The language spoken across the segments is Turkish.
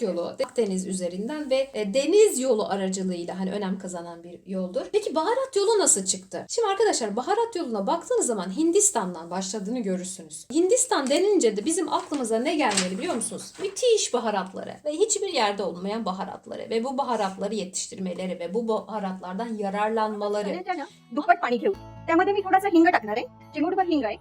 baharat yolu Akdeniz üzerinden ve e, deniz yolu aracılığıyla hani önem kazanan bir yoldur. Peki baharat yolu nasıl çıktı? Şimdi arkadaşlar baharat yoluna baktığınız zaman Hindistan'dan başladığını görürsünüz. Hindistan denince de bizim aklımıza ne gelmeli biliyor musunuz? Müthiş baharatları ve hiçbir yerde olmayan baharatları ve bu baharatları yetiştirmeleri ve bu baharatlardan yararlanmaları. पाण्याच्या ना दुप्पट पाणी घेऊ त्यामध्ये मी थोडासा हिंग टाकणार आहे चिमूटभर हिंग आहे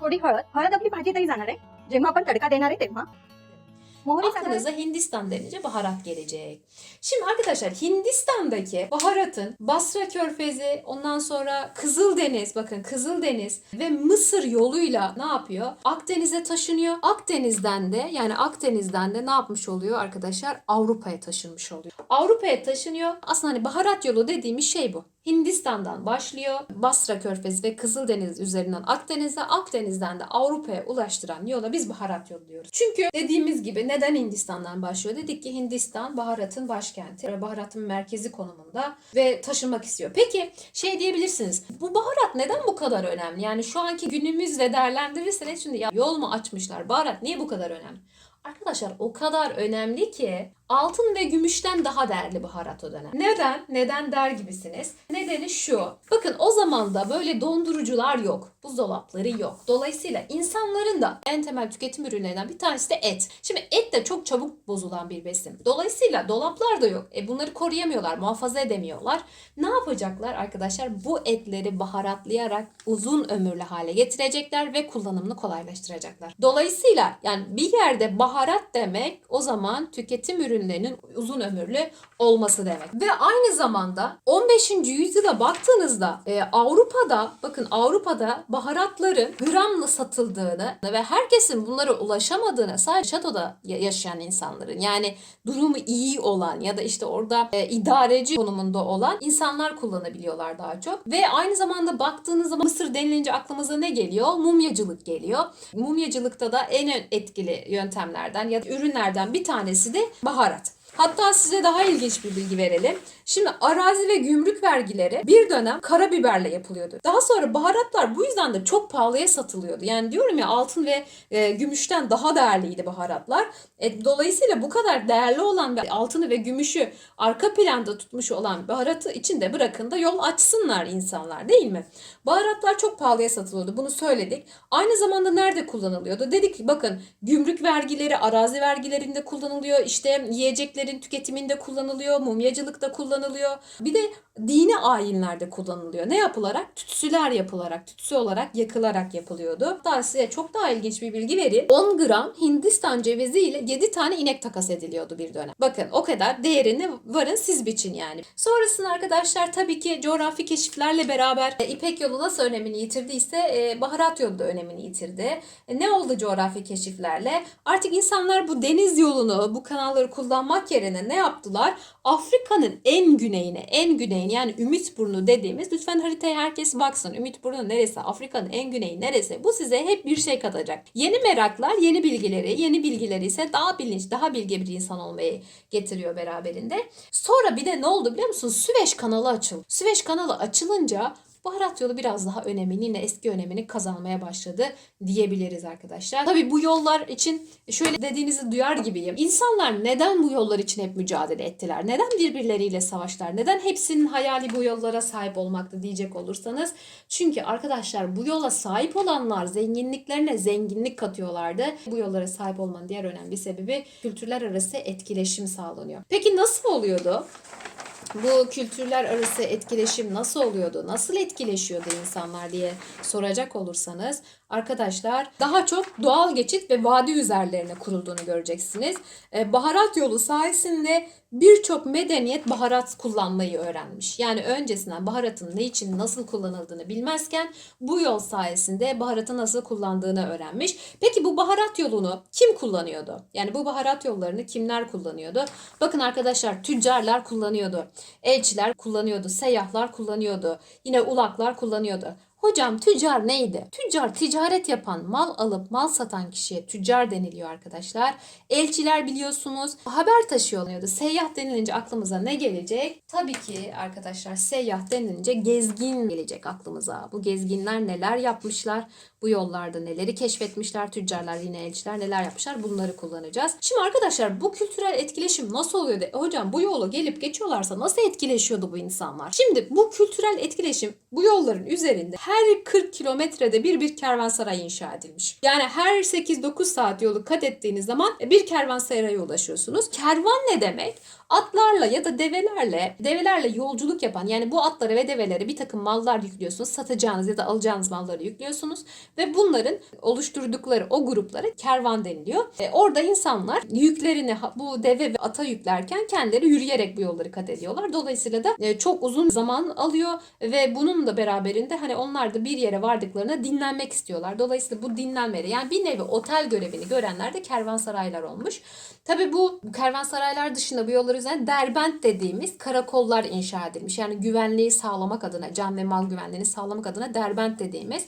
थोडी हळद हळद आपली भाजीतही जाणार आहे जेव्हा आपण तडका देणार आहे तेव्हा मोहरी साधारण Aklınıza Hindistan denince baharat gelecek. Şimdi arkadaşlar Hindistan'daki baharatın Basra Körfezi, ondan sonra Kızıldeniz, bakın Kızıldeniz ve Mısır yoluyla ne yapıyor? Akdeniz'e taşınıyor. Akdeniz'den de yani Akdeniz'den de ne yapmış oluyor arkadaşlar? Avrupa'ya taşınmış oluyor. Avrupa'ya taşınıyor. Aslında hani baharat yolu dediğimiz şey bu. Hindistan'dan başlıyor. Basra Körfezi ve Kızıldeniz üzerinden Akdeniz'e, Akdeniz'den de Avrupa'ya ulaştıran yola biz baharat yolu diyoruz. Çünkü dediğimiz gibi neden Hindistan'dan başlıyor? Dedik ki Hindistan baharatın başkenti, baharatın merkezi konumunda ve taşınmak istiyor. Peki şey diyebilirsiniz. Bu baharat neden bu kadar önemli? Yani şu anki günümüzle değerlendirirseniz şimdi ya yol mu açmışlar? Baharat niye bu kadar önemli? Arkadaşlar o kadar önemli ki altın ve gümüşten daha değerli baharat o dönem. Neden? Neden der gibisiniz. Nedeni şu. Bakın o zaman da böyle dondurucular yok. Buzdolapları yok. Dolayısıyla insanların da en temel tüketim ürünlerinden bir tanesi de et. Şimdi et de çok çabuk bozulan bir besin. Dolayısıyla dolaplar da yok. E bunları koruyamıyorlar, muhafaza edemiyorlar. Ne yapacaklar arkadaşlar? Bu etleri baharatlayarak uzun ömürlü hale getirecekler ve kullanımını kolaylaştıracaklar. Dolayısıyla yani bir yerde baharat demek o zaman tüketim ürünlerinin uzun ömürlü olması demek. Ve aynı zamanda 15. yüzyıla baktığınızda e, Avrupa'da bakın Avrupa'da baharatların gramla satıldığını ve herkesin bunlara ulaşamadığını sadece şatoda ya- yaşayan insanların yani durumu iyi olan ya da işte orada e, idareci konumunda olan insanlar kullanabiliyorlar daha çok. Ve aynı zamanda baktığınız zaman Mısır denilince aklımıza ne geliyor? Mumyacılık geliyor. Mumyacılıkta da en etkili yöntemlerden ya da ürünlerden bir tanesi de baharat. Hatta size daha ilginç bir bilgi verelim. Şimdi arazi ve gümrük vergileri bir dönem karabiberle yapılıyordu. Daha sonra baharatlar bu yüzden de çok pahalıya satılıyordu. Yani diyorum ya altın ve e, gümüşten daha değerliydi baharatlar. E, dolayısıyla bu kadar değerli olan ve altını ve gümüşü arka planda tutmuş olan baharatı içinde bırakın da yol açsınlar insanlar değil mi? Baharatlar çok pahalıya satılıyordu. Bunu söyledik. Aynı zamanda nerede kullanılıyordu? Dedik ki bakın gümrük vergileri, arazi vergilerinde kullanılıyor. İşte yiyeceklerin tüketiminde kullanılıyor. Mumyacılıkta kullanılıyor. Bir de dini ayinlerde kullanılıyor. Ne yapılarak? Tütsüler yapılarak, tütsü olarak yakılarak yapılıyordu. Daha size çok daha ilginç bir bilgi vereyim. 10 gram Hindistan cevizi ile 7 tane inek takas ediliyordu bir dönem. Bakın o kadar değerini varın siz biçin yani. Sonrasında arkadaşlar tabii ki coğrafi keşiflerle beraber e, İpek yolu nasıl önemini yitirdiyse e, baharat yolu da önemini yitirdi. E, ne oldu coğrafi keşiflerle? Artık insanlar bu deniz yolunu, bu kanalları kullanmak yerine ne yaptılar? Afrika'nın en güneyine, en güneyine yani Ümitburnu dediğimiz lütfen haritaya herkes baksın. Ümitburnu neresi? Afrika'nın en güneyi neresi? Bu size hep bir şey katacak. Yeni meraklar, yeni bilgileri, yeni bilgileri ise daha bilinç, daha bilge bir insan olmayı getiriyor beraberinde. Sonra bir de ne oldu biliyor musun? Süveyş kanalı açıldı. Süveyş kanalı açılınca baharat yolu biraz daha önemini yine eski önemini kazanmaya başladı diyebiliriz arkadaşlar. Tabii bu yollar için şöyle dediğinizi duyar gibiyim. İnsanlar neden bu yollar için hep mücadele ettiler? Neden birbirleriyle savaştılar? Neden hepsinin hayali bu yollara sahip olmaktı diyecek olursanız. Çünkü arkadaşlar bu yola sahip olanlar zenginliklerine zenginlik katıyorlardı. Bu yollara sahip olmanın diğer önemli sebebi kültürler arası etkileşim sağlanıyor. Peki nasıl oluyordu? Bu kültürler arası etkileşim nasıl oluyordu? Nasıl etkileşiyordu insanlar diye soracak olursanız arkadaşlar daha çok doğal geçit ve vadi üzerlerine kurulduğunu göreceksiniz. Ee, baharat yolu sayesinde birçok medeniyet baharat kullanmayı öğrenmiş. Yani öncesinden baharatın ne için nasıl kullanıldığını bilmezken bu yol sayesinde baharatı nasıl kullandığını öğrenmiş. Peki bu baharat yolunu kim kullanıyordu? Yani bu baharat yollarını kimler kullanıyordu? Bakın arkadaşlar tüccarlar kullanıyordu. Elçiler kullanıyordu. Seyyahlar kullanıyordu. Yine ulaklar kullanıyordu. Hocam tüccar neydi? Tüccar ticaret yapan, mal alıp mal satan kişiye tüccar deniliyor arkadaşlar. Elçiler biliyorsunuz haber taşıyorlardı. Seyyah denilince aklımıza ne gelecek? Tabii ki arkadaşlar seyyah denilince gezgin gelecek aklımıza. Bu gezginler neler yapmışlar? Bu yollarda neleri keşfetmişler? Tüccarlar yine elçiler neler yapmışlar? Bunları kullanacağız. Şimdi arkadaşlar bu kültürel etkileşim nasıl oluyordu? E hocam bu yolu gelip geçiyorlarsa nasıl etkileşiyordu bu insanlar? Şimdi bu kültürel etkileşim bu yolların üzerinde her 40 kilometrede bir bir kervansaray inşa edilmiş. Yani her 8-9 saat yolu kat ettiğiniz zaman bir kervansaraya ulaşıyorsunuz. Kervan ne demek? Atlarla ya da develerle, develerle yolculuk yapan yani bu atlara ve develere bir takım mallar yüklüyorsunuz. Satacağınız ya da alacağınız malları yüklüyorsunuz. Ve bunların oluşturdukları o gruplara kervan deniliyor. E, orada insanlar yüklerini bu deve ve ata yüklerken kendileri yürüyerek bu yolları kat ediyorlar. Dolayısıyla da e, çok uzun zaman alıyor ve bunun da beraberinde hani onlar da bir yere vardıklarında dinlenmek istiyorlar. Dolayısıyla bu dinlenmeleri yani bir nevi otel görevini görenler de kervansaraylar olmuş. Tabii bu kervansaraylar dışında bu yollar üzerine derbent dediğimiz karakollar inşa edilmiş. Yani güvenliği sağlamak adına, can ve mal güvenliğini sağlamak adına derbent dediğimiz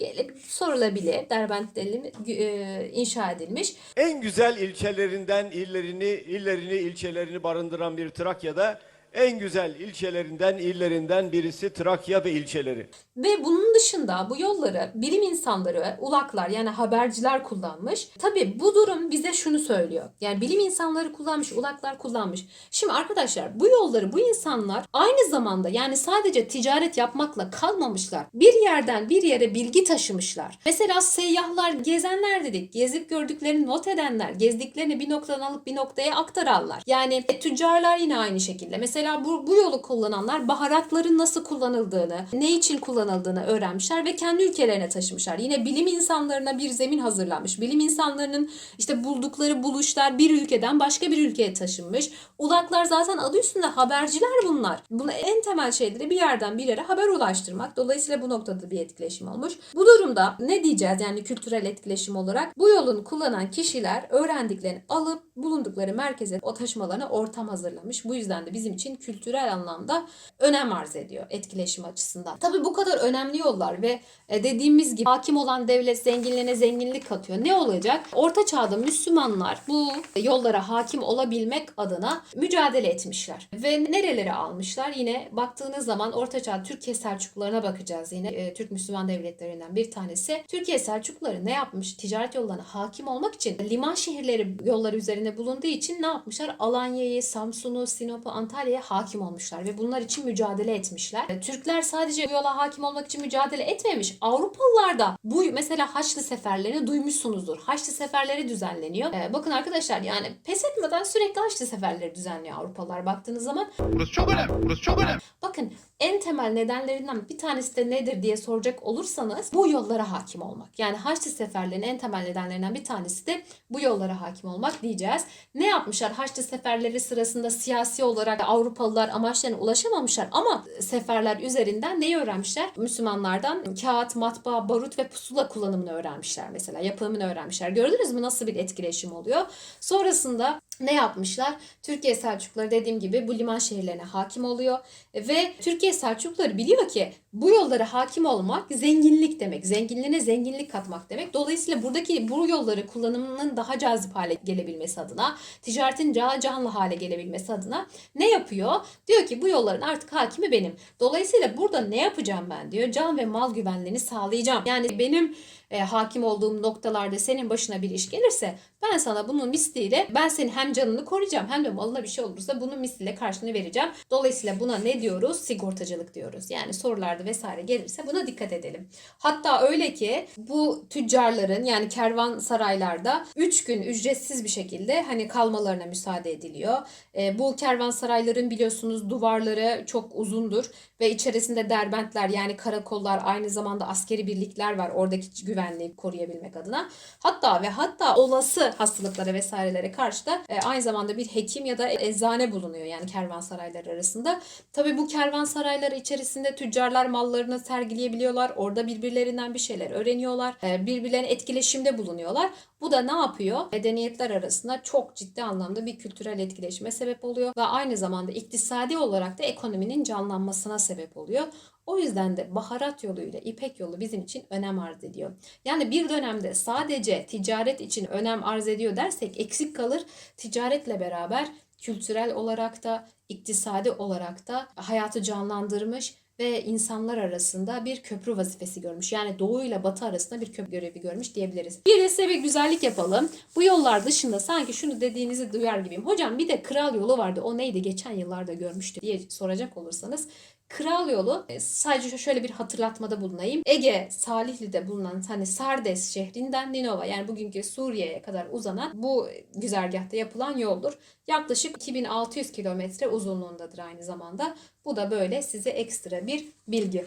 gelip sorulabilir. Derbent e, inşa edilmiş. En güzel ilçelerinden illerini, illerini, ilçelerini barındıran bir Trakya'da en güzel ilçelerinden, illerinden birisi Trakya ve ilçeleri. Ve bunun dışında bu yolları bilim insanları, ulaklar yani haberciler kullanmış. Tabii bu durum bize şunu söylüyor. Yani bilim insanları kullanmış, ulaklar kullanmış. Şimdi arkadaşlar bu yolları bu insanlar aynı zamanda yani sadece ticaret yapmakla kalmamışlar. Bir yerden bir yere bilgi taşımışlar. Mesela seyyahlar, gezenler dedik. Gezip gördüklerini not edenler, gezdiklerini bir noktadan alıp bir noktaya aktararlar. Yani e, tüccarlar yine aynı şekilde. Mesela bu, bu yolu kullananlar baharatların nasıl kullanıldığını, ne için kullanıldığını öğrenmişler ve kendi ülkelerine taşımışlar. Yine bilim insanlarına bir zemin hazırlanmış. Bilim insanlarının işte buldukları buluşlar bir ülkeden başka bir ülkeye taşınmış. Ulaklar zaten adı üstünde haberciler bunlar. Bunu en temel şeyleri bir yerden bir yere haber ulaştırmak. Dolayısıyla bu noktada bir etkileşim olmuş. Bu durumda ne diyeceğiz yani kültürel etkileşim olarak? Bu yolun kullanan kişiler öğrendiklerini alıp bulundukları merkeze o taşımalarına ortam hazırlamış. Bu yüzden de bizim için kültürel anlamda önem arz ediyor etkileşim açısından. Tabii bu kadar önemli yollar ve e, dediğimiz gibi hakim olan devlet zenginliğine zenginlik katıyor. Ne olacak? Orta çağda Müslümanlar bu yollara hakim olabilmek adına mücadele etmişler. Ve nereleri almışlar? Yine baktığınız zaman Orta Çağ Türkiye Selçuklularına bakacağız yine. E, Türk Müslüman devletlerinden bir tanesi. Türkiye Selçukluları ne yapmış? Ticaret yollarına hakim olmak için liman şehirleri yolları üzerinde bulunduğu için ne yapmışlar? Alanya'yı, Samsun'u, Sinop'u, Antalya'ya hakim olmuşlar ve bunlar için mücadele etmişler. E, Türkler sadece bu yola hakim olmak için mücadele etmemiş. Avrupalılar da bu mesela Haçlı seferlerini duymuşsunuzdur. Haçlı seferleri düzenleniyor. E, bakın arkadaşlar yani pes etmeden sürekli Haçlı seferleri düzenliyor Avrupalılar baktığınız zaman. Burası çok önemli. Burası çok önemli. Bakın en temel nedenlerinden bir tanesi de nedir diye soracak olursanız bu yollara hakim olmak. Yani Haçlı seferlerinin en temel nedenlerinden bir tanesi de bu yollara hakim olmak diyeceğiz. Ne yapmışlar? Haçlı seferleri sırasında siyasi olarak Avrupalılar amaçlarına ulaşamamışlar ama seferler üzerinden neyi öğrenmişler? Müslümanlardan kağıt, matbaa, barut ve pusula kullanımını öğrenmişler mesela. Yapımını öğrenmişler. Gördünüz mü nasıl bir etkileşim oluyor? Sonrasında ne yapmışlar? Türkiye Selçukluları dediğim gibi bu liman şehirlerine hakim oluyor ve Türkiye Selçukluları biliyor ki bu yollara hakim olmak zenginlik demek. Zenginliğine zenginlik katmak demek. Dolayısıyla buradaki bu yolları kullanımının daha cazip hale gelebilmesi adına, ticaretin daha canlı hale gelebilmesi adına ne yapıyor? Diyor ki bu yolların artık hakimi benim. Dolayısıyla burada ne yapacağım ben diyor. Can ve mal güvenliğini sağlayacağım. Yani benim e, hakim olduğum noktalarda senin başına bir iş gelirse ben sana bunun misliyle ben senin hem canını koruyacağım hem de malına bir şey olursa bunun misliyle karşını vereceğim. Dolayısıyla buna ne diyoruz? Sigortacılık diyoruz. Yani sorularda vesaire gelirse buna dikkat edelim. Hatta öyle ki bu tüccarların yani kervansaraylarda 3 gün ücretsiz bir şekilde hani kalmalarına müsaade ediliyor. E, bu kervansarayların biliyorsunuz duvarları çok uzundur ve içerisinde derbentler yani karakollar aynı zamanda askeri birlikler var oradaki güvenliği koruyabilmek adına. Hatta ve hatta olası hastalıklara vesairelere karşı da e, aynı zamanda bir hekim ya da eczane bulunuyor yani kervansaraylar arasında. Tabii bu kervansarayları içerisinde tüccarlar mallarını sergileyebiliyorlar. Orada birbirlerinden bir şeyler öğreniyorlar. E, birbirlerine etkileşimde bulunuyorlar. Bu da ne yapıyor? Medeniyetler arasında çok ciddi anlamda bir kültürel etkileşime sebep oluyor ve aynı zamanda iktisadi olarak da ekonominin canlanmasına sebep sebep oluyor. O yüzden de baharat yoluyla İpek yolu bizim için önem arz ediyor. Yani bir dönemde sadece ticaret için önem arz ediyor dersek eksik kalır. Ticaretle beraber kültürel olarak da iktisadi olarak da hayatı canlandırmış ve insanlar arasında bir köprü vazifesi görmüş. Yani doğu ile batı arasında bir köprü görevi görmüş diyebiliriz. Bir de size bir güzellik yapalım. Bu yollar dışında sanki şunu dediğinizi duyar gibiyim. Hocam bir de kral yolu vardı. O neydi? Geçen yıllarda görmüştü diye soracak olursanız. Kral yolu e, sadece şöyle bir hatırlatmada bulunayım. Ege Salihli'de bulunan hani Sardes şehrinden Ninova yani bugünkü Suriye'ye kadar uzanan bu güzergahta yapılan yoldur. Yaklaşık 2600 kilometre uzunluğundadır aynı zamanda. Bu da böyle size ekstra bir bilgi.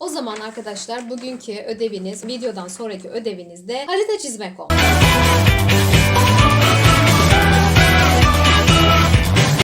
O zaman arkadaşlar bugünkü ödeviniz, videodan sonraki ödeviniz de harita çizmek oldu.